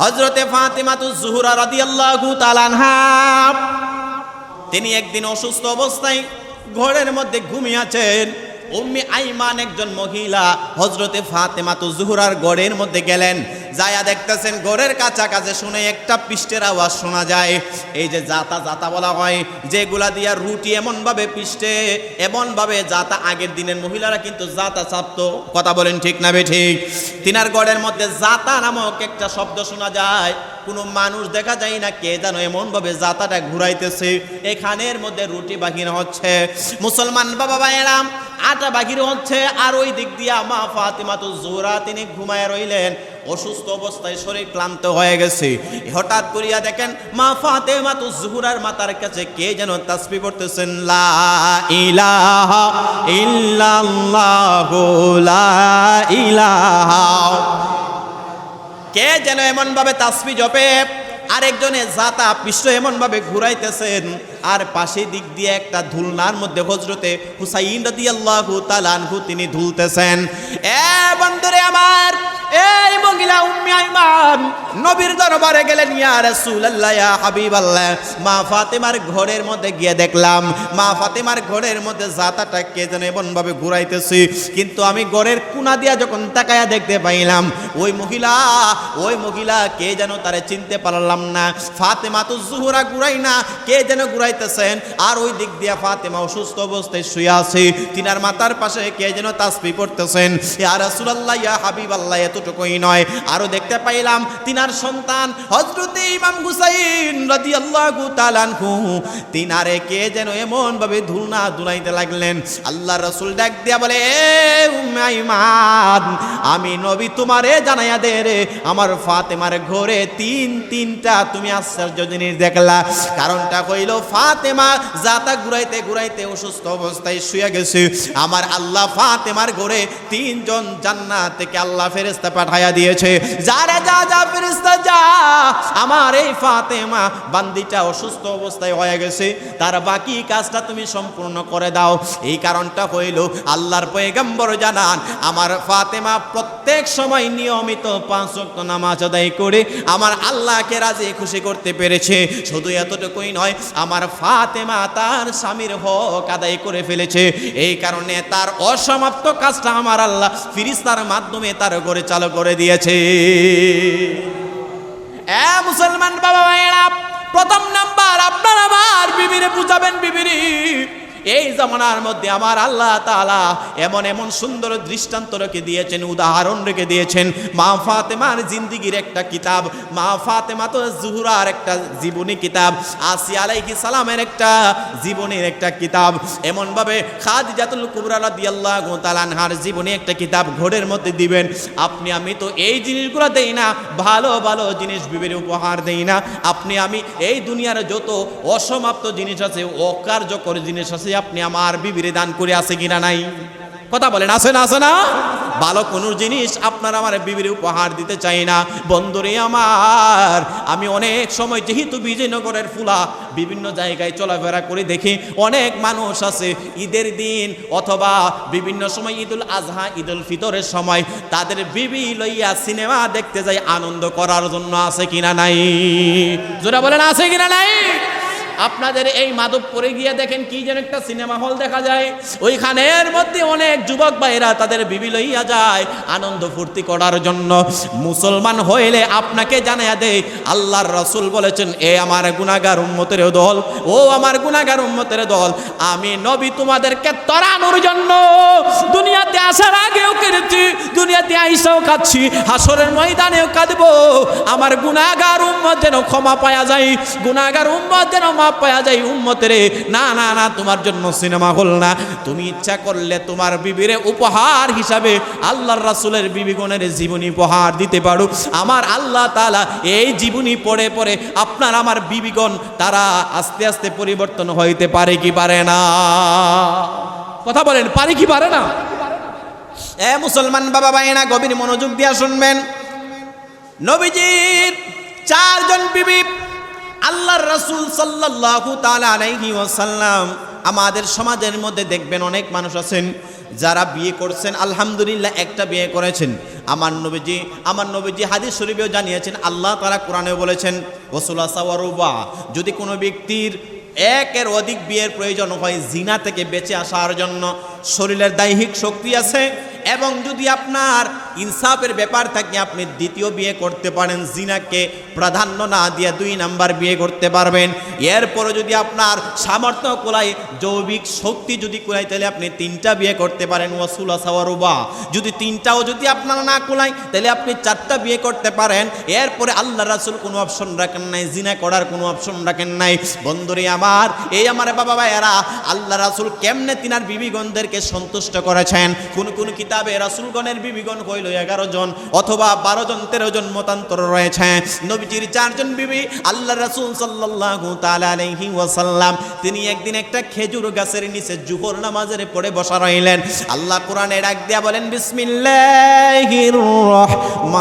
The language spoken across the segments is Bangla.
হজরতে ফাতেমাতু জুহুরা রাদিয়াল্লাহু তাআলা আনহা, তিনি একদিন অসুস্থ অবস্থায় ঘরের মধ্যে ঘুমিয়ে আছেন। উম্মি আইমান একজন মহিলা হজরতে ফাতেমাতু জুহুরার গড়ের মধ্যে গেলেন। যায়া দেখতেছেন গড়ের কাছাকাছি শুনে একটা পিষ্টের আওয়াজ শোনা যায়। এই যে জাতা জাতা বলা হয়, যেগুলা দিয়া রুটি এমনভাবে পিষ্টে, এমনভাবে জাতা আগের দিনের মহিলারা কিন্তু জাতা চাপতো কথা বলেন ঠিক না বে ঠিক? তিনার গড়ের মধ্যে জাতা নামক একটা শব্দ শোনা যায়। কোনো মানুষ দেখা যায় না কে যেন এমনভাবে জাতাটা ঘুরাইতেছে। এখানের মধ্যে রুটি বাহির হচ্ছে। মুসলমান বাবা ভাইয়েরাম আটা বাহির হচ্ছে। আর ওই দিক দিয়া মা ফাতিমা তো জোরা, তিনি ঘুমায় রইলেন। অসুস্থ অবস্থায় শরীর ক্লান্ত হয়ে গেছে। হঠাৎ করিয়া দেখেন মা ফাতে তো জুহুরার মাতার কাছে কে যেন তাসপি পড়তেছেন? লা ইলাহা কে যেন এমন ভাবে তাসবি জপে? আরেকজনে জাতা পৃষ্ঠ এমন ভাবে ঘুরাইতেছেন, আর পাশে দিক দিয়ে একটা ধুলনার মধ্যে হজরতে হুসাইন রাদিয়াল্লাহু তাআলা আনহু তিনি ধুলতেছেন। এ বন্ধুরে আমার, এই মহিলা উম্মি আইমান, নবীর দরবারে গেলেন, ইয়া রাসূলুল্লাহ, ইয়া হাবিবাল্লাহ। মা ফাতেমার ঘরের মধ্যে গিয়ে দেখলাম, মা ফাতেমার ঘরের মধ্যে জাতাটা কে যেন এমন ভাবে ঘুরাইতেছি। কিন্তু আমি ঘরের কোনা দিয়া যখন তাকায়া দেখতে পাইলাম, ওই মহিলা ওই মহিলা কে যেন তারে চিনতে পারলাম না। ফাতেমা তো জুহুরা ঘুরাই না। কে যেন ঘুরাইতেছেন? আর ওই দিক দিয়া ফাতেমা অসুস্থ অবস্থায় শুয়ে আছে। তিনার মাতার পাশে কে যেন তাসবি পড়তেছেন। ইয়া রাসূলুল্লাহ, ইয়া হাবিবাল্লাহ, এতটুকুই নয়। আরও দেখতে পাইলাম তিনার সন্তান হযরতে ইমাম হুসাইন রাদিয়াল্লাহু তাআলা আনহু। তিনারে কে যেন এমন ভাবে ধুলনা দুলাইতে লাগলেন। আল্লাহ রাসূল ডাক দিয়া বলে, এ উম্মে আইমান আমি নবী তোমারে জানাইয়া দে রে। আমার ফাতেমার ঘরে তিন তিনটা তুমি আশ্চর্য জিনিস দেখলা। কারণটা কইল ফাতেমা জাতা ঘুরাইতে ঘুরাইতে অসুস্থ অবস্থায় শুয়ে গেছে। আমার আল্লাহ ফাতেমার ঘরে তিনজন জান্নাত থেকে আল্লাহ ফেরেস্তা পাঠাইয়া দিয়েছে। যারে যা যা ফেরেস্তা যা, আমার এই ফাতেমা বান্দিটা অসুস্থ অবস্থায় হয়ে গেছে। তার বাকি কাজটা তুমি সম্পূর্ণ করে দাও। এই কারণটা হইল আল্লাহর পয়গম্বর জানান, আমার ফাতেমা প্রত্যেক সময় নিয়মিত পাঁচ নামাজ আদায় করে, আমার আল্লাহকে রাজি খুশি করতে পেরেছে, শুধু এতটুকুই নয়, আমার ফাতেমা তার স্বামীর হক আদায় করে ফেলেছে। এই কারণে তার অসমাপ্ত কাজটা আমার আল্লাহ ফিরিস্তার মাধ্যমে তার ঘরে চালু করে দিয়েছে। মুসলমান বাবা প্রথম নাম্বার, আপনার আমার বিবিরে বুঝাবেন, বিবিরি। এই জামানার মধ্যে আমার আল্লাহ তাআলা এমন এমন সুন্দর দৃষ্টান্ত রেখে দিয়েছেন, উদাহরণ রেখে দিয়েছেন। মা ফাতেমার জিন্দিগির একটা কিতাব, মা ফাতেমা তো জুহুরার একটা জীবনী কিতাব আসি আলাইহি সালামের একটা জীবনের একটা কিতাব। এমনভাবে খাদিজাতুল কুবরা রাদিয়াল্লাহু তাআলা আনহার জীবনী একটা কিতাব ঘরের মধ্যে দিবেন, আপনি, আমি তো এই জিনিসগুলো দেই না, ভালো ভালো জিনিস বিবের উপহার দেই না। আপনি, আমি এই দুনিয়ার যত অসমাপ্ত জিনিস আছে, অকার্যকর জিনিস আছে আপনি আমার বিবিরে দান করে আছে কিনা নাই? কথা বলেন, আছে না আছে না? ভালো কোনো জিনিস আপনার আমার বিবির উপহার দিতে চাই না। বন্ধুরে আমার, আমি অনেক সময় যেহেতু বিজয়নগরের ফুলা, বিভিন্ন জায়গায় চলাফেরা করে দেখি, অনেক মানুষ আছে ঈদের দিন অথবা বিভিন্ন সময় ঈদুল আজহা, ঈদুল ফিতরের সময়, তাদের বিবি লইয়া সিনেমা দেখতে যাই, আনন্দ করার জন্য আছে কিনা নাই? জোরা বলেন, আছে কিনা নাই? আপনাদের এই মাধবপুরে গিয়ে দেখেন কি যেন একটা সিনেমা হল দেখা যায়। ওইখানের মধ্যে অনেক যুবক ভাইরা তাদের বিবি লইয়া যায় আনন্দ ফুর্তি করার জন্য। মুসলমান হইলে আপনাকে জানাইয়া দেয় আল্লাহর রসুল বলেছেন, এ আমার গুনাগার উম্মতের দল, ও আমার গুনাগার উম্মতের দল, আমি নবী তোমাদেরকে তরানোর জন্য দুনিয়াতে কেড়েছি দুনিয়াতে আইসাও খাচ্ছি হাসরের ময়দানেও কাঁদবো। আমার গুনাগার উম্মত যেন ক্ষমা পায়া যায় গুনাগার উম্মত যেন মাপ পাওয়া যায়। উম্মতের, না না না, তোমার জন্য সিনেমা হল না। তুমি ইচ্ছা করলে তোমার বিবিরে উপহার হিসাবে আল্লাহর রাসুলের বিবিগণের জীবনী উপহার দিতে পারো। আমার আল্লাহ তালা এই জীবনী পড়ে পড়ে আপনার আমার বিবিগণ তারা আস্তে আস্তে পরিবর্তন হইতে পারে কি পারে না? কথা বলেন, পারে কি পারে না? এ মুসলমান বাবা ভাইনা গভীর মনোযোগ দিয়া শুনবেন। নবীজির চারজন বিবি, আল্লাহর রাসূল সাল্লাল্লাহু তাআলা আলাইহি ওয়াসাল্লাম, আমাদের সমাজের মধ্যে দেখবেন অনেক মানুষ আছেন, যারা বিয়ে করছেন, আলহামদুলিল্লাহ একটা বিয়ে করেছেন। আমার নবীজি আমার নবীজি হাদিস শরীফেও জানিয়েছেন, আল্লাহ তারা কোরআনে বলেছেন ওসুলা সাওয়ারুবা যদি কোনো ব্যক্তির একের অধিক বিয়ের প্রয়োজন হয়, জিনা থেকে বেঁচে আসার জন্য শরীরের দৈহিক শক্তি আছে এবং যদি আপনার ইনসাফের ব্যাপার থাকে আপনি দ্বিতীয় বিয়ে করতে পারেন, জিনাকে প্রাধান্য না দিয়ে দুই নাম্বার বিয়ে করতে পারবেন। এরপরে যদি আপনার সামর্থ্য কোলায় জৈবিক শক্তি যদি কোলায়, তাহলে আপনি তিনটা বিয়ে করতে পারেন ওয়াসুলা সাওয়ারুবা যদি তিনটাও যদি আপনার না কোলায়, তাহলে আপনি চারটা বিয়ে করতে পারেন। এরপরে আল্লাহ রাসুল কোনো অপশন রাখেন নাই, জিনা করার কোনো অপশন রাখেন নাই। বন্ধুরে আমার, এই আমার বাবা ভাইয়েরা, আল্লাহ রাসুল কেমনে তিনার বিবিগণদেরকে সন্তুষ্ট করেছেন? কোন কোন কিতাবে রাসুলগণের বিবিগণ হইল এগারো জন অথবা বারো জন, তেরো জন মতান্তর রয়েছে। নবীজির চারজন বিবি আল্লাহ রাসুল তাআলা আলাইহি ওয়াসাল্লাম, তিনি একদিন একটা খেজুর গাছের নিচে জুহর নামাজের পড়ে বসা রইলেন। আল্লাহ কোরআনে ডাক দিয়া বলেন, বিসমিল্লাহির রহমানির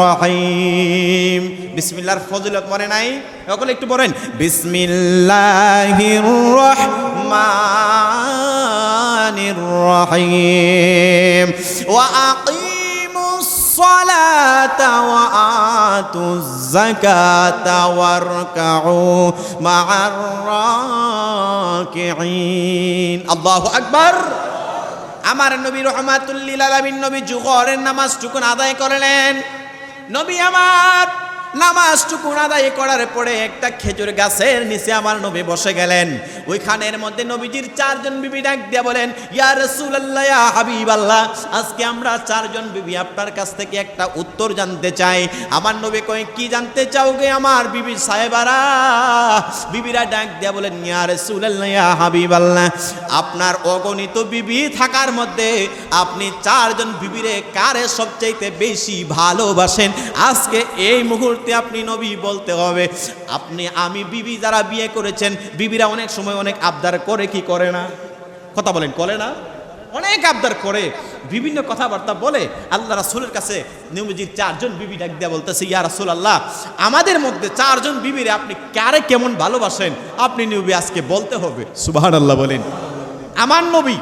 রহিম। বিসমিল্লাহর ফজিলত মনে নাই? সকলে একটু বলেন বিসমিল্লাহির রহমানির ওয়া আকিমুস সালাতা ওয়া আতুজ যাকাতা ওয়ারকাউ মা'আর রাকিঈন আল্লাহু আকবার আমার নবী রহমাতুল্লিল আলামিন নবী জুহরের নামাজটুকুন আদায় করলেন। নবী আমার নামাজটুকুন আদায় করার পরে একটা খেজুর গাছের নিচে আমার নবী বসে গেলেন। ওইখানের মধ্যে নবীজির চারজন বিবি ডাক দিয়া বলেন, ইয়া রাসূলুল্লাহ, ইয়া হাবিবাল্লাহ, আজকে আমরা চারজন বিবি আপনার কাছ থেকে একটা উত্তর জানতে চাই। আমার নবী কয়, কি জানতে চাও গে আমার বিবি সাহেবারা? বিবিরা ডাক দিয়া বলেন, ইয়া রাসূলুল্লাহ, ইয়া হাবিবাল্লাহ, আপনার অগণিত বিবি থাকার মধ্যে আপনি চারজন বিবিরে কারে সবচাইতে বেশি ভালোবাসেন? আজকে এই মুহূর্তে আপনি নবী বলতে হবে। আপনি আমি বিবি যারা বিয়ে করেছেন বিবিরা অনেক সময় অনেক আবদার করে কি করে না? কথা বলেন করে না? অনেক আবদার করে। বিভিন্ন কথাবার্তা বলে আল্লাহ রাসুলের কাছে নবীজির চারজন বিবি ডাক দেয়া বলতেছে ইয়া রাসুল আল্লাহ আমাদের মধ্যে চারজন বিবিরে আপনি কারে কেমন ভালোবাসেন? আপনি নবী আজকে বলতে হবে। সুবাহান আল্লাহ বলেন। আমার নবী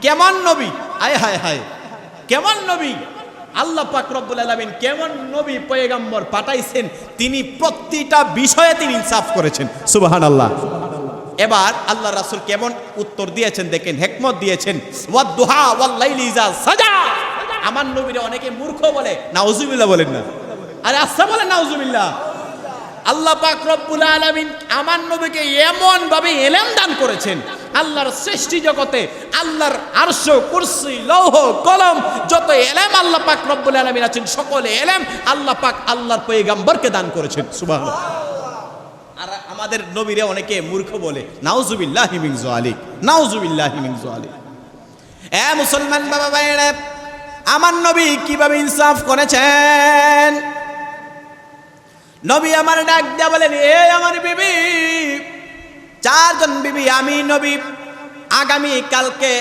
কেমন নবী? আয় হায় হায়। কেমন নবী? আল্লাহ পাক রব্বুল আলামিন কেমন নবী পয়গাম্বর পাঠাইছেন, তিনি প্রতিটা বিষয়ে তিনি ইনসাফ করেছেন। সুবহানাল্লাহ। এবার আল্লাহ রাসূল কেমন উত্তর দিয়েছেন দেখেন, হেকমত দিয়েছেন ওয়াদ-দুহা ওয়াল-লাইলি ইযা সাজা। আমার নবীরে অনেকে মূর্খ বলে, নাউজুবিল্লাহ বলেন না। আরে আচ্ছা বলেন, নাউজুবিল্লাহ। আল্লাহ পাক রব্বুল আলামিন আমার নবীকে এমন ভাবে এলেম দান করেছেন আল্লাহর সৃষ্টি জগতে, আল্লাহর আরশ, কুরসি, লৌহ, কলম, যত এলেম আল্লাহ পাক রব্বুল আলামিন আছেন, সকলে এলেম আল্লাহ পাক আল্লাহর পয়গাম্বরকে দান করেছেন। সুবহানাল্লাহ। আর আমাদের নবীরে অনেকে মূর্খ বলে, নাউজুবিল্লাহ মিন জালিক নাউজুবিল্লাহ মিন জালিক এ মুসলমান বাবা ভাইরা আমার নবী কীভাবে ইনসাফ করেছেন? নবী আমার ডাক দিয়া বলেন, এ আমার বিবি চারজন বিবি, আমি নবী। আগামী কালকে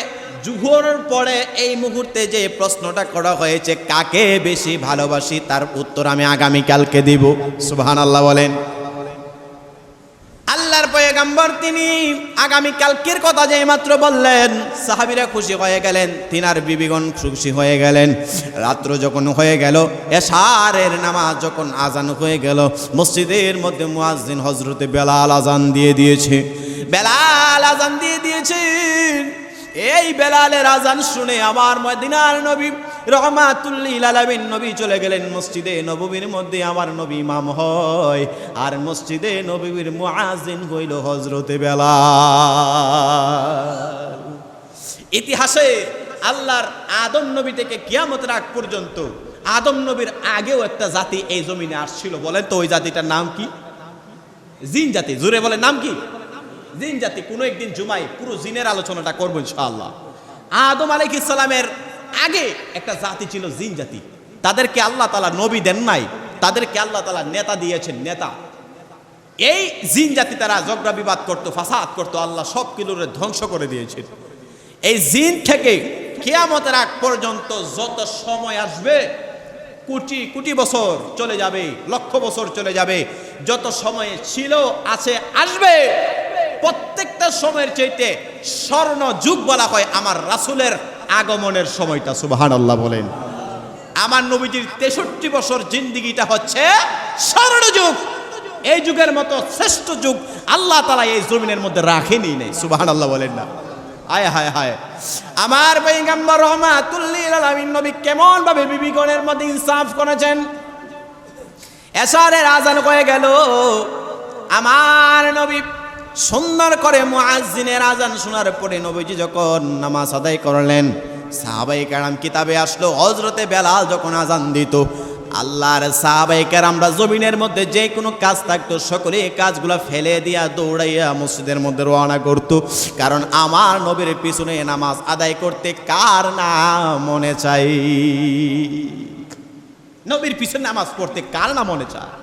জুহর পরে এই মুহূর্তে যে প্রশ্নটা করা হয়েছে, কাকে বেশি ভালোবাসি, তার উত্তর আমি আগামী কালকে দিব। সুবহান আল্লাহ বলেন। আল্লাহর পয়গাম্বর তিনি আগামী কালকের কথা যে মাত্র বললেন, সাহাবিরা খুশি হয়ে গেলেন, তিনার বিবিগণ খুশি হয়ে গেলেন। রাত্র যখন হয়ে গেল, এশারের নামাজ যখন আজান হয়ে গেল, মসজিদের মধ্যে মুয়াজ্জিন হজরতে বেলাল আজান দিয়ে দিয়েছে। বেলাল আজান দিয়ে দিয়েছেন। এই বেলালের আজান শুনে আমার মদিনার নবী রহমাতুল্লিল আলামিন নবী চলে গেলেন মসজিদে নববীর মধ্যে আমার নবী ইমাম হয়। আর মসজিদে নবীর মুআজিন হইল হজরতে বেলাল। ইতিহাসে আল্লাহর আদম নবী থেকে কিয়ামতের আগ পর্যন্ত আদম নবীর আগেও একটা জাতি এই জমিনে আসছিল। বলেন তো ওই জাতিটার নাম কি? জিন জাতি। জুড়ে বলে নাম কি? জিন জাতি কোনো একদিন জুমাই পুরো জিনের আলোচনাটা করব ইনশাআল্লাহ। আদম আলাইহিস ইসলামের আগে একটা জাতি ছিল জিন জাতি। তাদেরকে আল্লাহ তালা নবী দেন নাই, তাদেরকে আল্লাহ তালা নেতা দিয়েছেন, নেতা। এই জিন জাতি তারা ঝগড়া বিবাদ করতো, ফাসাদ করতো, আল্লাহ সব কিলোরে ধ্বংস করে দিয়েছেন। এই জিন থেকে কেয়ামতের আগ পর্যন্ত যত সময় আসবে, কোটি কোটি বছর চলে যাবে, লক্ষ বছর চলে যাবে। যত সময় ছিল, আছে, আসবে। প্রত্যেকটা সময়ের চাইতে স্বর্ণ যুগ বলা হয় আমার রাসুলের আগমনের সময়টা সুবাহান আল্লাহ বলেন। আমার নবীজির তেষট্টি বছর জিন্দিগিটা হচ্ছে স্বর্ণ যুগ এই যুগের মতো শ্রেষ্ঠ যুগ আল্লাহ তালা এই জমিনের মধ্যে রাখেনি নেই সুবাহান আল্লাহ বলেন না। আয় হায় হায়। আমার পৈগম্বর রহমাতুল্লিল আলামিন নবী কেমন ভাবে বিবিগণের মধ্যে ইনসাফ করেছেন? এসারের আজান হয়ে গেল, আমার নবী সুন্দর করে মুআজ্জিনের আজান শোনার পরে নবীজি যখন নামাজ আদায় করলেন সাহাবাই কারাম কিতাবে আসলো হজরতে বেলাল যখন আজান দিত, আল্লাহর সাহাবাই কারামরা জমিনের মধ্যে যে কোনো কাজ থাকতো, সকলে কাজগুলো ফেলে দিয়া দৌড়াইয়া মসজিদের মধ্যে রওনা করত। কারণ আমার নবীর পিছনে নামাজ আদায় করতে কার না মনে চাই? নবীর পিছনে নামাজ পড়তে কার না মনে চায়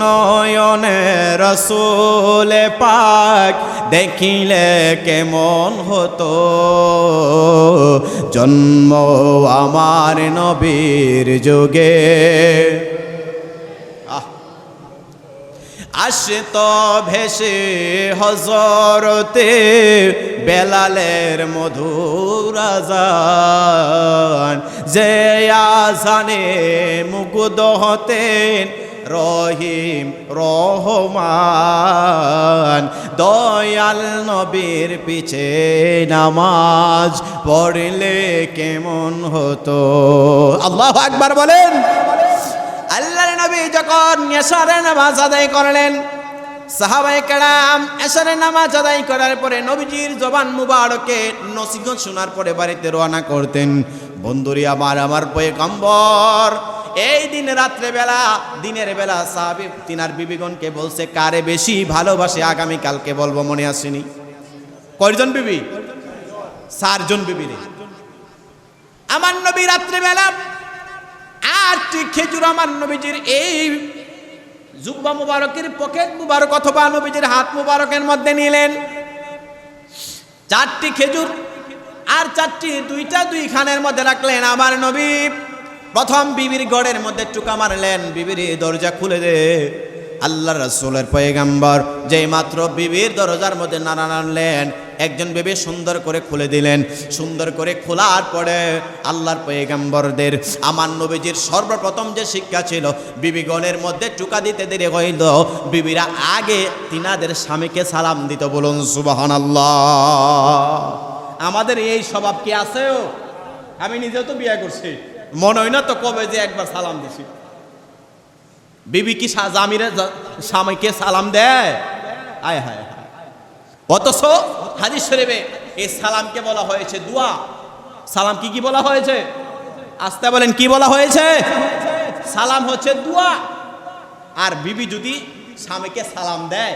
দুনয়নে রসুলে পাক দেখিলে কেমন হতো? জন্ম আমার নবীর যুগে। আসত ভেসে হজরতে বেলালের মধুর যে আজানে মুগ্ধ হতেন রহিম রহমান। দয়াল নবীর পিছে নামাজ পড়লে কেমন হতো? আল্লাহ আকবার বলেন। আল্লাহর নবী যখন এশারের নামাজ আদায় করলেন সাহাবাই কালাম এশারের নামাজ আদায় করার পরে নবীজির জবান মুবারকে নসিহত শোনার পরে বাড়িতে রওনা করতেন। বন্ধুরি আমার আমার পয়গম্বর। এই দিন রাত্রে বেলা, দিনের বেলা সাহাবি তিনার বিবিগণকে বলছে, কারে বেশি ভালোবাসে আগামী কালকে বলব, মনে আসেনি। কয়জন বিবি? চারজন বিবি রে। আমার নবী রাত্রে বেলা আটটি খেজুর আমার নবীজির এই জুব্বা মুবারকের পকেট মুবারক অথবা নবীজির হাত মুবারকের মধ্যে নিলেন। চারটি খেজুর আর চারটি, দুইটা দুই খানের মধ্যে রাখলেন আমার নবী। প্রথম বিবির গড়ের মধ্যে টুকা মারলেন, বিবির দরজা খুলে দে। আল্লাহ রসুলের পয়গাম্বর যেই মাত্র বিবির দরজার মধ্যে নানা নাড়লেন, একজন বেবি সুন্দর করে খুলে দিলেন। সুন্দর করে খোলার পরে আল্লাহর পয়গাম্বরদের, আমার নবীজির সর্বপ্রথম যে শিক্ষা ছিল বিবিগণের মধ্যে টুকা দিতে দেরি হইল। বিবিরা আগে তিনাদের স্বামীকে সালাম দিত বলুন সুবাহান আমাদের এই স্বভাব কি আছেও আমি নিজেও তো বিয়ে করছি। মনে হয় না তো কবে যে একবার সালাম দিছি। বিবি কি জামিরে স্বামীকে সালাম দেয়? আয়, হায় হায়। অথচ হাদিস শরীফে এই সালামকে বলা হয়েছে দোয়া। সালাম কি কি বলা হয়েছে? আসতে বলেন, কি বলা হয়েছে? সালাম হচ্ছে দোয়া। আর বিবি যদি স্বামীকে সালাম দেয়,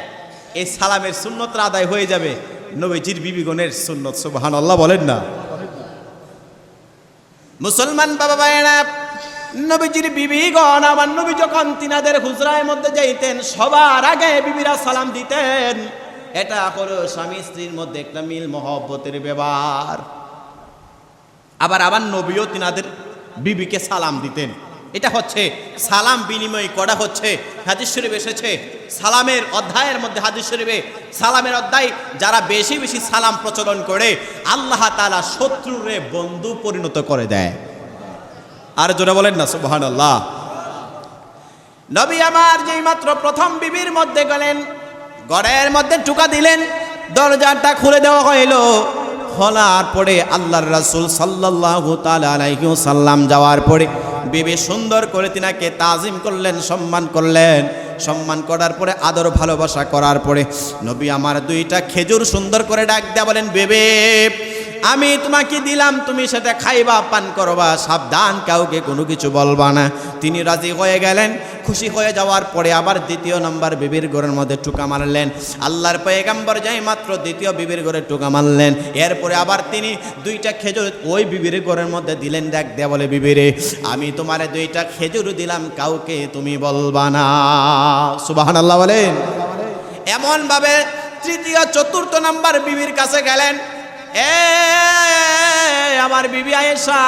এই সালামের সুন্নতরা আদায় হয়ে যাবে। নবীজির বিবিগণের সুন্নত সুবহান আল্লাহ বলেন না। মুসলমান বাবা ভাইয়েরা নবীজির বিবিগণ আমার নবী যখন তিনাদের হুজরার মধ্যে যাইতেন, সবার আগে বিবিরা সালাম দিতেন। এটা হলো স্বামী স্ত্রীর মধ্যে একটা মিল মহব্বতের ব্যবহার। আবার আবার নবীও তিনাদের বিবিকে সালাম দিতেন। এটা হচ্ছে সালাম বিনিময় করা হচ্ছে। হাদিস শরীফ এসেছে, সালামের অধ্যায়ের মধ্যে হাদিস শরীফে, সালামের অধ্যায় যারা বেশি বেশি সালাম প্রচলন করে, আল্লাহ তালা শত্রুরে বন্ধু পরিণত করে দেয়। আর জোরে বলেন না সুবহান আল্লাহ নবী আমার যেই মাত্র প্রথম বিবির মধ্যে গেলেন, গড়ের মধ্যে টুকা দিলেন, দরজাটা খুলে দেওয়া হইল। খোলার পরে আল্লাহর রাসূল তাআলা আলাইহি সাল্লাম যাওয়ার পরে বিবি সুন্দর করে তিনাকে তাজিম করলেন, সম্মান করলেন। সম্মান করার পরে আদর ভালোবাসা করার পরে নবী আমার দুইটা খেজুর সুন্দর করে ডাক দেয়া বলেন, বেবে আমি তোমাকে দিলাম, তুমি সেটা খাইবা, পান করবা, সাবধান, কাউকে কোনো কিছু বলবা না। তিনি রাজি হয়ে গেলেন, খুশি হয়ে যাওয়ার পরে আবার দ্বিতীয় নম্বর বিবির ঘরের মধ্যে টুকা মারলেন। আল্লাহর পয়গাম্বর যাই মাত্র দ্বিতীয় বিবির ঘরে টুকা মারলেন। এরপরে আবার তিনি দুইটা খেজুর ওই বিবির ঘরের মধ্যে দিলেন দেখ দে বলে, বিবিরে, আমি তোমারে দুইটা খেজুর দিলাম, কাউকে তুমি বলবা না। সুবাহান আল্লাহ বলেন। এমনভাবে তৃতীয়, চতুর্থ নাম্বার বিবির কাছে গেলেন। এ আমার বিবি আয়েশা,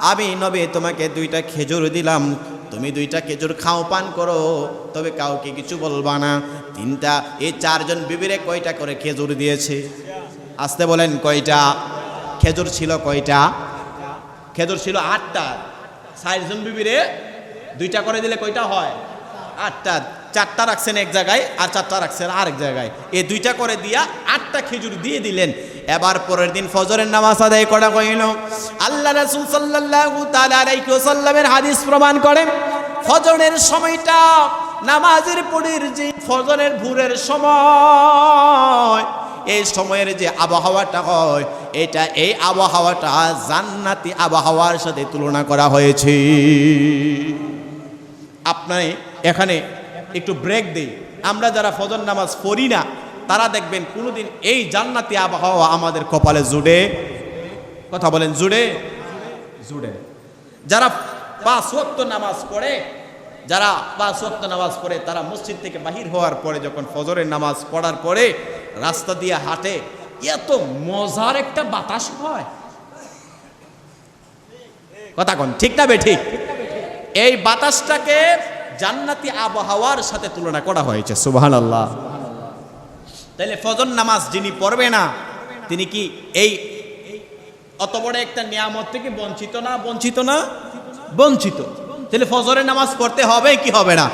আমি নবে, তোমাকে দুইটা খেজুর দিলাম। তুমি দুইটা খেজুর খাও, পান করো। তবে কাউকে কিছু বলবা না। তিনটা, এই চারজন বিবিরে কয়টা করে খেজুর দিয়েছে? আসতে বলেন, কয়টা? খেজুর ছিল কয়টা? খেজুর ছিল আটটা। চারজন বিবিরে দুইটা করে দিলে কয়টা হয়? আটটা। চারটা রাখছেন এক জায়গায় আর চারটা রাখছেন আরেক জায়গায়। এই দুইটা করে দিয়া আটটা খেজুর দিয়ে দিলেন। এবার পরের দিন ফজরের নামাজ আদায় করা হইল। আল্লাহ রাসূল সাল্লাল্লাহু তাআলা আলাইহি ওয়াসাল্লামের হাদিস প্রমাণ করে ফজরের সময়টা নামাজের পড়ির যে ফজরের ভোরের সময়, এই সময়ের যে আবহাওয়াটা হয়, এটা এই আবহাওয়াটা জান্নাতি আবহাওয়ার সাথে তুলনা করা হয়েছে। আপনার এখানে একটু ব্রেক দেই। আমরা যারা ফজর নামাজ পড়ি না, তারা দেখবেন কোনোদিন এই জান্নাতি আবহাওয়া আমাদের কপালে জুড়ে। কথা বলেন, জুড়ে? জুড়ে। যারা পাঁচ ওয়াক্ত নামাজ পড়ে, যারা পাঁচ ওয়াক্ত নামাজ পড়ে, তারা মসজিদ থেকে বাহির হওয়ার পরে যখন ফজরের নামাজ পড়ার পরে রাস্তা দিয়ে হাঁটে, এত মজার একটা বাতাস হয়। কথা কন, ঠিক না বে ঠিক? এই বাতাসটাকে জান্নাতি আবহাওয়ার সাথে তুলনা করা হয়েছে সুবহান আল্লাহ তাহলে ফজর নামাজ যিনি পড়বে না, তিনি কি এই অত বড় একটা নিয়ামত থেকে বঞ্চিত না বঞ্চিত না? বঞ্চিত। তাহলে ফজরের নামাজ পড়তে হবে কি হবে না?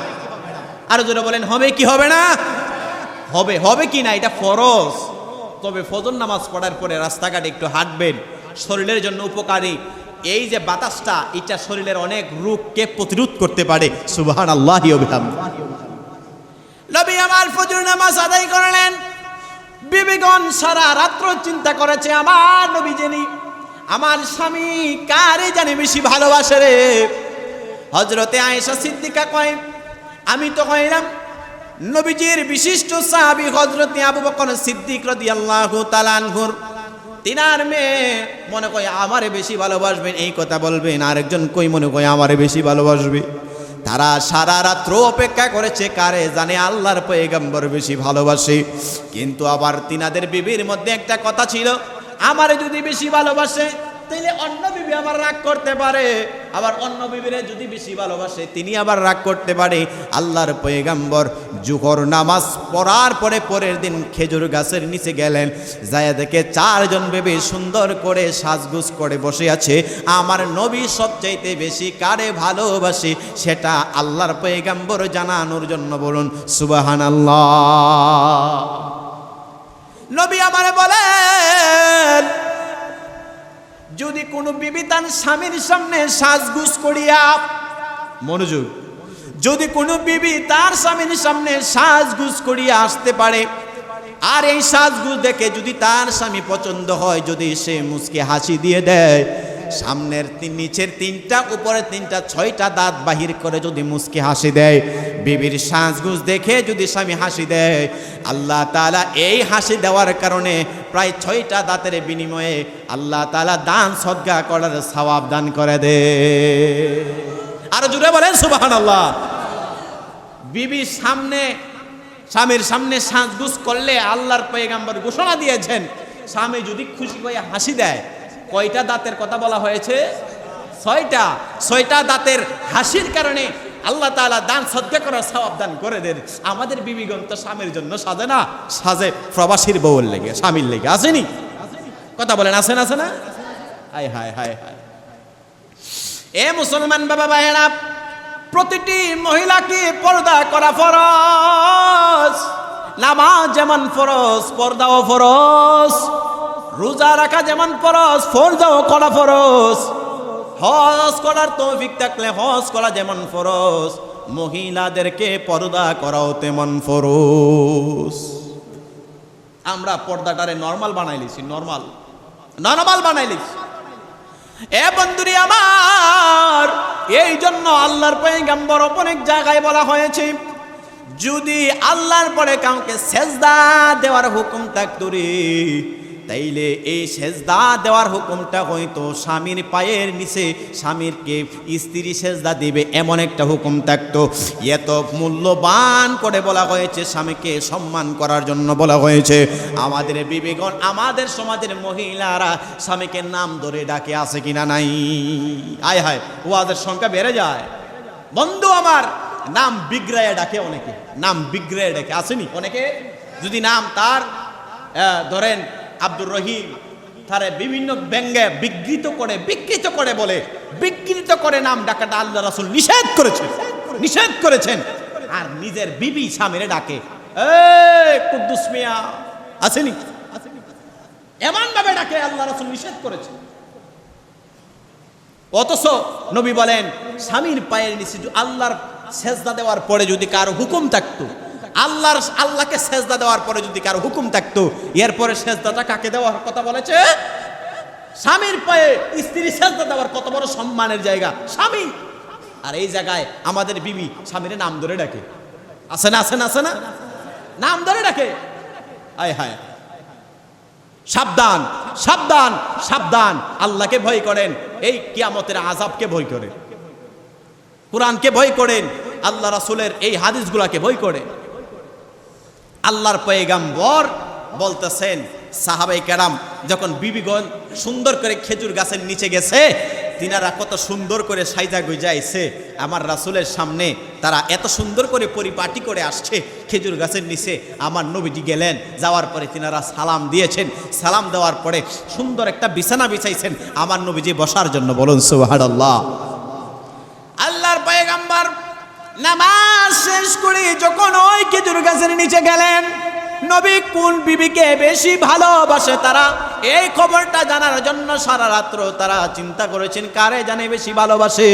আর যারা বলেন, হবে কি হবে না? হবে হবে কি না? এটা ফরজ। তবে ফজর নামাজ পড়ার পরে রাস্তাঘাটে একটু হাঁটবেন, শরীরের জন্য উপকারী। এই যে বাতাসটা, এটা শরীরের অনেক রোগকে প্রতিরোধ করতে পারে। সুবহান আল্লাহ নবী আমার ফজর নামাজ আদায় করলেন। বিবেগন সারা রাত্র চিন্তা করেছে, আমার নবী জেনি আমার স্বামী কারে জানি বেশি ভালোবাসে রে? হজরতে আয়েশা সিদ্দিকা কয়, আমি তো কইলাম নবীজির বিশিষ্ট সাহাবী হজরতে আবু বকর সিদ্দিক রাদিয়াল্লাহু তাআলা আনহুর। তিনার মেয়ে মনে কয় আমারে বেশি ভালোবাসবেন, এই কথা বলবেন। আরেকজন কই মনে কয় আমারে বেশি ভালোবাসবে? তারা সারা রাত্র অপেক্ষা করেছে, কারে জানে আল্লাহর পয়গম্বর বেশি ভালোবাসে। কিন্তু আবার তিনাদের বিবির মধ্যে একটা কথা ছিল, আমারে যদি বেশি ভালোবাসে, তাইলে অন্য বিবি আবার রাগ করতে পারে। আবার অন্য বিবিরে যদি বেশি ভালোবাসে, তিনি আবার রাগ করতে পারে। আল্লাহর পয়গাম্বর জুহর নামাজ পড়ার পরে পরের দিন খেজুর গাছের নিচে গেলেন। যায় দেখে চারজন বেবি সুন্দর করে সাজগুজ করে বসে আছে। আমার নবী সবচাইতে বেশি কারে ভালোবাসি সেটা আল্লাহর পয়গাম্বর জানানোর জন্য বলুন সুবাহান আল্লাহ নবী আমারে বলেন, যদি কোনো বিবি স্বামীর সামনে সাজগুজ করিয়া, মনোযোগ। যদি কোনো বিবি তার স্বামীর সামনে সাজগুজ করিয়া আসতে পারে, আর এই সাজগুজ দেখে যদি তার স্বামী পছন্দ হয়, যদি সে মুসকে হাসি দিয়ে দেয়, সামনের নিচের তিনটা উপরে তিনটা, ছয়টা দাঁত বাহির করে যদি মুসকে হাসি দেয়, বিবির সাজগুজ দেখে যদি স্বামী হাসি দেয়, আল্লাহ তালা এই হাসি দেওয়ার কারণে প্রায় ছয়টা দাঁতের বিনিময়ে আল্লাহ তালা দান সদ্গা করার সওয়াব দান করে দে আরও জুড়ে বলেন সুবাহান আল্লাহ বিবি সামনে, স্বামীর সামনে সাজগুজ করলে আল্লাহর পয়গাম্বর ঘোষণা দিয়েছেন, স্বামী যদি খুশি হয়ে হাসি দেয়, কয়টা দাঁতের কথা বলা হয়েছে? ছয়টা। ছয়টা দাঁতের হাসির কারণে আল্লাহ তাআলা দান সদ্গা করার সওয়াব দান করে দেন। আমাদের বিবিগণ তো স্বামীর জন্য সাজে না, সাজে প্রবাসীর বউর লেগে, স্বামীর লেগে, আসেনি? কথা বলেন, আসেন আছে না? হায় হায় হায় হায়। এ মুসলমান বাবা ভাইয়েরা, প্রতিটি মহিলাকে পর্দা করা ফরজ, নামাজ যেমন ফরজ, পর্দাও ফরজ, রোজা রাখা যেমন ফরজ, ফরজাও করা ফরজ। হজ করার তৌফিক থাকলে হজ করা যেমন ফরজ, মহিলাদেরকে পর্দা করাও তেমন ফরজ। আমরা পর্দাটারে নর্মাল বানাই লিছি নর্মাল নরমাল বানাইলিস এ বন্ধুরি আমার, এই জন্য আল্লাহর পয়গাম্বর অনেক জায়গায় বলা হয়েছে, যদি আল্লাহর পরে কাউকে সেজদা দেওয়ার হুকুম থাকতো রে তাইলে এই সেজদা দেওয়ার হুকুমটা হয়তো স্বামীর পায়ের নিচে। স্বামীরকে স্ত্রী সেজদা দিবে, এমন একটা হুকুম থাকতো। এত মূল্যবান করে বলা হয়েছে, স্বামীকে সম্মান করার জন্য বলা হয়েছে। আমাদের বিবেকন আমাদের সমাজের মহিলারা স্বামীকে নাম ধরে ডাকে, আছে কিনা নাই? আয় হায় ওয়াদের সংখ্যা বেড়ে যায়। বন্ধু আমার, নাম বিগ্রায় ডাকে অনেকে। নাম বিগ্রায় ডাকে, আসেনি অনেকে? যদি নাম তার ধরেন আব্দুর রহিম তারে বিভিন্ন ব্যঙ্গে বিকৃত করে বিকৃত করে বলে, বিকৃত করে নাম ডাকাটা আল্লাহ রাসুল নিষেধ করেছেন নিষেধ করেছেন। আর নিজের বিবি স্বামীরে ডাকে কুদ্দুস মিয়া, আসেনি? এমন ভাবে ডাকে আল্লাহ রাসুল নিষেধ করেছেন। অথচ নবী বলেন, স্বামীর পায়ের নিচে আল্লাহর সেজদা দেওয়ার পরে যদি কারও হুকুম থাকতো আল্লাহর আল্লাহকে সেজদা দেওয়ার পরে যদি কারও হুকুম থাকতো, এরপরে সেজদাটা কাকে দেওয়ার কথা বলেছে? স্বামীর পায়ে স্ত্রী সেজদা দেওয়ার কত বড় সম্মানের জায়গা। স্বামী। আর এই জায়গায় আমাদের বিবি স্বামীর নাম ধরে ডাকে। আছে না আছে না আছে না? নাম ধরে ডাকে। আয় হায়। সাবধান সাবধান সাবধান। আল্লাহকে ভয় করেন। এই কিয়ামতের আজাবকে ভয় করেন। কোরআনকে ভয় করেন। আল্লাহ রাসুলের এই হাদিসগুলাকে ভয় করে আল্লাহর পয়গাম্বর বলতেছেন, সাহাবাই কেরাম যখন বিবিগণ সুন্দর করে খেজুর গাছের নিচে গেছে, তিনারা কত সুন্দর করে সাইজা গুজাইছে আমার রাসুলের সামনে তারা এত সুন্দর করে পরিপাটি করে আসছে খেজুর গাছের নিচে। আমার নবীজি গেলেন, যাওয়ার পরে তিনারা সালাম দিয়েছেন। সালাম দেওয়ার পরে সুন্দর একটা বিছানা বিছাইছেন। আমার নবীজি বসার জন্য বলুন, সুবহানাল্লাহ। আল্লাহর পয়গাম্বর, নামাজ শেষ করে যখন ওই খেজুর গাছের নিচে গেলেন, নবী কোন বিবিকে বেশি ভালোবাসে তারা? এই খবরটা জানার জন্য সারা রাত্র তারা চিন্তা করেছেন, কারে জানে বেশি ভালোবাসে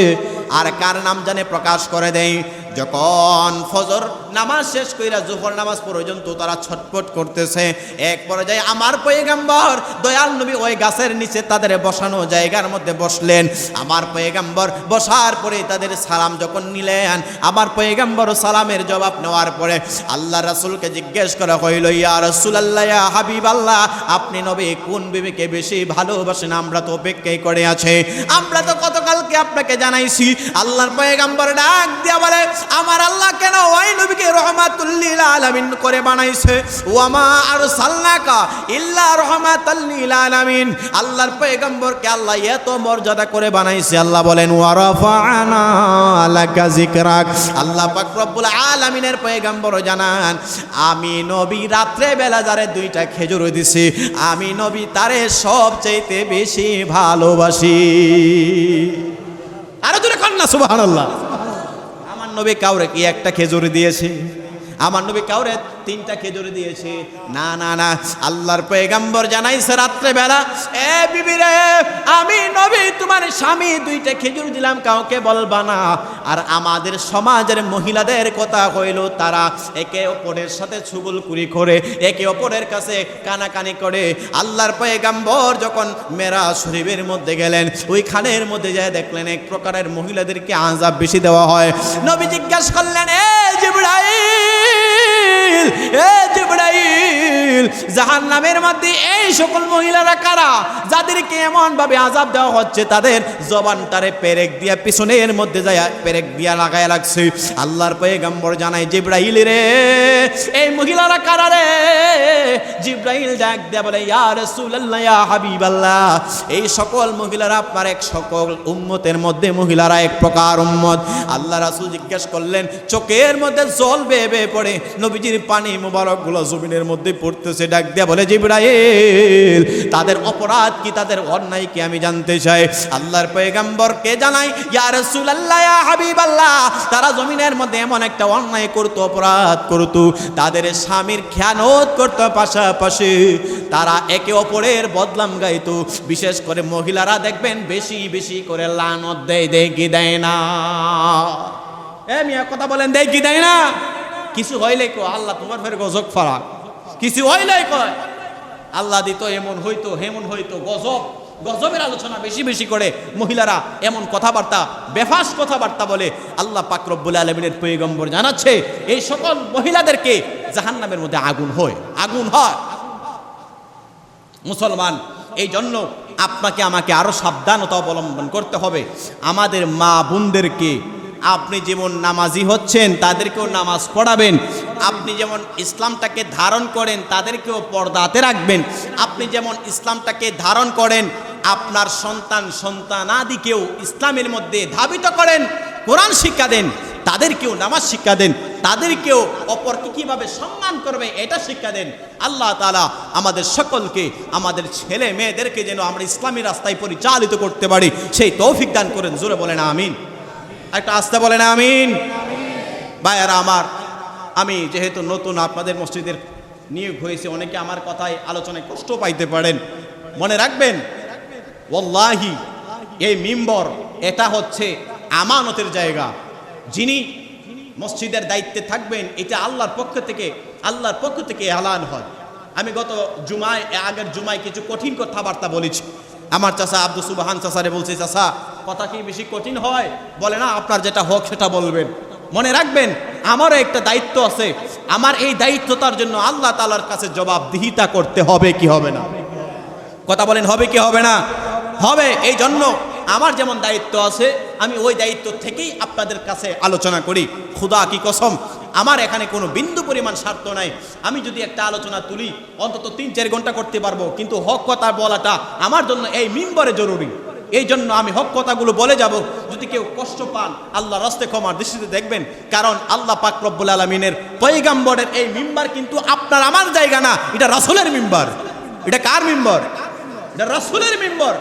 আর কার নাম জানে প্রকাশ করে দেয়। যখন ফজর নামাজ শেষ কইরা জোহর নামাজ পর্যন্ত তারা ছটপট করতেছে, এক পর্যায়ে আমার পয়গাম্বর দয়াল নবী ওই গাছের নিচে তাদের বসানো জায়গার মধ্যে বসলেন। আমার পয়গাম্বর বসার পরে তাদের সালাম যখন নিলেন, আমার পয়গাম্বর সালামের জবাব নেওয়ার পরে আল্লাহ রাসূলকে জিজ্ঞেস করা হইল, ইয়া রাসূলুল্লাহ, ইয়া হাবিব আল্লাহ আপনি নবী কোন বিবিকে বেশি ভালোবাসেন? আমরা তো অপেক্ষাই করে আছে। আমরা তো গতকালকে আপনাকে জানাইছি, আল্লাহর পয়গাম্বর ডাক দিয়া বলে আমার আল্লাহ কেন ওই নবীকে রহমাতুল্লিল আলামিন করে বানাইছে? ওয়ামা আর সাল্লাকা ইল্লা রহমাতাল্লিল আলামিন। আল্লাহর পয়গম্বরকে আল্লাহ এত মর্যাদা করে বানাইছে, আল্লাহ বলেন, ওয়ারাফানা লাকা যিকরাক। আল্লাহ পাক রব্বুল আলামিনের পয়গম্বর জানান, আমি নবী রাত্রে বেলা যারে দুইটা খেজুর দিছি, আমি নবী তারে সবচাইতে বেশি ভালোবাসি। আরও দূরে কর না, সুবহানাল্লাহ। আমার নবী কাউরে কি একটা খেজুরি দিয়েছে? আমার নবী কাউরে তিনটা খেজুর দিয়েছে? না না না, আল্লাহর পয়গাম্বর জানাইছে রাত্রে বেলা এ বিবি রে, আমি নবী, তোমার স্বামী, দুইটা খেজুর দিলাম, কাউকে বলবা না। আর আমাদের সমাজের মহিলাদের কথা হইল তারা, একে অপরের সাথে ছুবুল কুরি করে একে অপরের কাছে কানাকানি করে। আল্লাহর পয়গাম্বর যখন মেরা শরীফের মধ্যে গেলেন ওই খানের মধ্যে যায় দেখলেন এক প্রকারের মহিলাদেরকে আজাব বেশি দেওয়া হয়। নবী জিজ্ঞাসা করলেন, এ জিবরাইল এ জিবরাইল, জাহান্নামের মধ্যে এই সকল মহিলারা কারা যাদেরকে এমন ভাবে আজাব দেওয়া হচ্ছে? তাদের জবানটারে পেরেক দিয়া, পিছনের মধ্যে যায় পেরেক দিয়া লাগায় লাগছে আল্লাহর পয়গাম্বর জানায়, জিব্রাইল রে, এই মহিলারা কারা রে? জিব্রাইল ডাক বলে, ইয়া রাসূলুল্লাহ, ইয়া হাবিবাল্লাহ, এই সকল মহিলারা আপনার এক সকল উম্মতের মধ্যে, মহিলারা এক প্রকার উম্মত। আল্লাহ রাসূল জিজ্ঞেস করলেন, চোখের মধ্যে জল বেয়ে বেয়ে পড়ে, নবীজির পানি মোবারকগুলো জমিনের মধ্যে পড়তেছে, ডাক দেয়া বলে, জিব্রাইল, তাদের অপরাধ কি, তাদের অন্যায় কি আমি জানতে চাই? আল্লাহর পয়গাম্বরকে জানাই ইয়া রাসূলুল্লাহ, ইয়া হাবিবাল্লাহ, তারা জমিনের মধ্যে এমন একটা অন্যায় করতো, অপরাধ করতো, তাদের স্বামীর খেয়ানত করতো পাশাপাশি, তারা একে অপরের বদলাম গাইতো, বিশেষ করে মহিলারা দেখবেন বেশি বেশি করে লানত দেয় দেয় কি দেয় না? এ মিয়া, কথা বলেন, দেয় কি দেয় না? কিছু হইলে কো আল্লাহ তোমার ফের গজব ফারাক। কিছু হইলে কয়, আল্লাহ দিত এমন হইতো, হেমন হইতো, গজব। গজবের আলোচনা বেশি বেশি করে মহিলারা এমন কথাবার্তা, বেফাস কথাবার্তা বলে আল্লাহ পাকরব্বুল আলমিনের পৈগম্বর জানাচ্ছে, এই সকল মহিলাদেরকে জাহান্নামের মধ্যে আগুন হয় আগুন হয়। মুসলমান এই জন্য আপনাকে আমাকে আরও সাবধানতা অবলম্বন করতে হবে। আমাদের মা বোনদেরকে আপনি যেমন নামাজি হচ্ছেন, তাদেরকেও নামাজ পড়াবেন। আপনি যেমন ইসলামটাকে ধারণ করেন, তাদেরকেও পর্দাতে রাখবেন। আপনি যেমন ইসলামটাকে ধারণ করেন, আপনার সন্তান সন্তানাদিকেও ইসলামের মধ্যে ধাবিত করেন, কোরআন শিক্ষা দেন, তাদেরকেও নামাজ শিক্ষা দেন, তাদেরকেও অপরকে কীভাবে সম্মান করবে এটা শিক্ষা দেন। আল্লাহ তালা আমাদের সকলকে, আমাদের ছেলে মেয়েদেরকে যেন আমরা ইসলামী রাস্তায় পরিচালিত করতে পারি, সেই তৌফিক দান করেন, জোরে বলেন, আমিন। একটা আসতে বলেন, আমিন। ভাইয়ারা আমার, আমি যেহেতু নতুন আপনাদের মসজিদের নিয়োগ হয়েছে, অনেকে আমার কথায় আলোচনায় কষ্ট পাইতে পারেন। মনে রাখবেন ওল্লাহি এই মিম্বর, এটা হচ্ছে আমানতের জায়গা। যিনি মসজিদের দায়িত্বে থাকবেন, এটা আল্লাহর পক্ষ থেকে, আল্লাহর পক্ষ থেকে এলান হয়। আমি গত জুমায়, আগের জুমায় কিছু কঠিন কথাবার্তা বলেছি। আমার চাষা আব্দুল সুবাহান চাষারে বলছে চাষা কথা কি বেশি কঠিন হয়? বলে না, আপনার যেটা হোক সেটা বলবেন। মনে রাখবেন, আমারও একটা দায়িত্ব আছে। আমার এই দায়িত্বতার জন্য আল্লাহ তালার কাছে জবাবদিহিতা করতে হবে কি হবে না? কথা বলেন, হবে কি হবে না? হবে, এই জন্য আমার যেমন দায়িত্ব আছে, আমি ওই দায়িত্ব থেকেই আপনাদের কাছে আলোচনা করি। খুদা কি কসম, আমার এখানে কোনো বিন্দু পরিমাণ স্বার্থ নাই। আমি যদি একটা আলোচনা তুলি, অন্তত তিন চার ঘণ্টা করতে পারব। কিন্তু হক কথা বলাটা আমার জন্য এই মিম্বরে জরুরি। এই জন্য আমি হক কথাগুলো বলে যাব। যদি কেউ কষ্ট পান আল্লাহ রাস্তে ক্ষমার দৃষ্টিতে দেখবেন, কারণ আল্লাহ পাক রব্বুল আলমিনের পৈগাম্বরের এই মেম্বার কিন্তু আপনার আমার জায়গা না, এটা রাসুলের মেম্বার। এটা কার মিম্বর? এটা রাসুলের মিম্বর।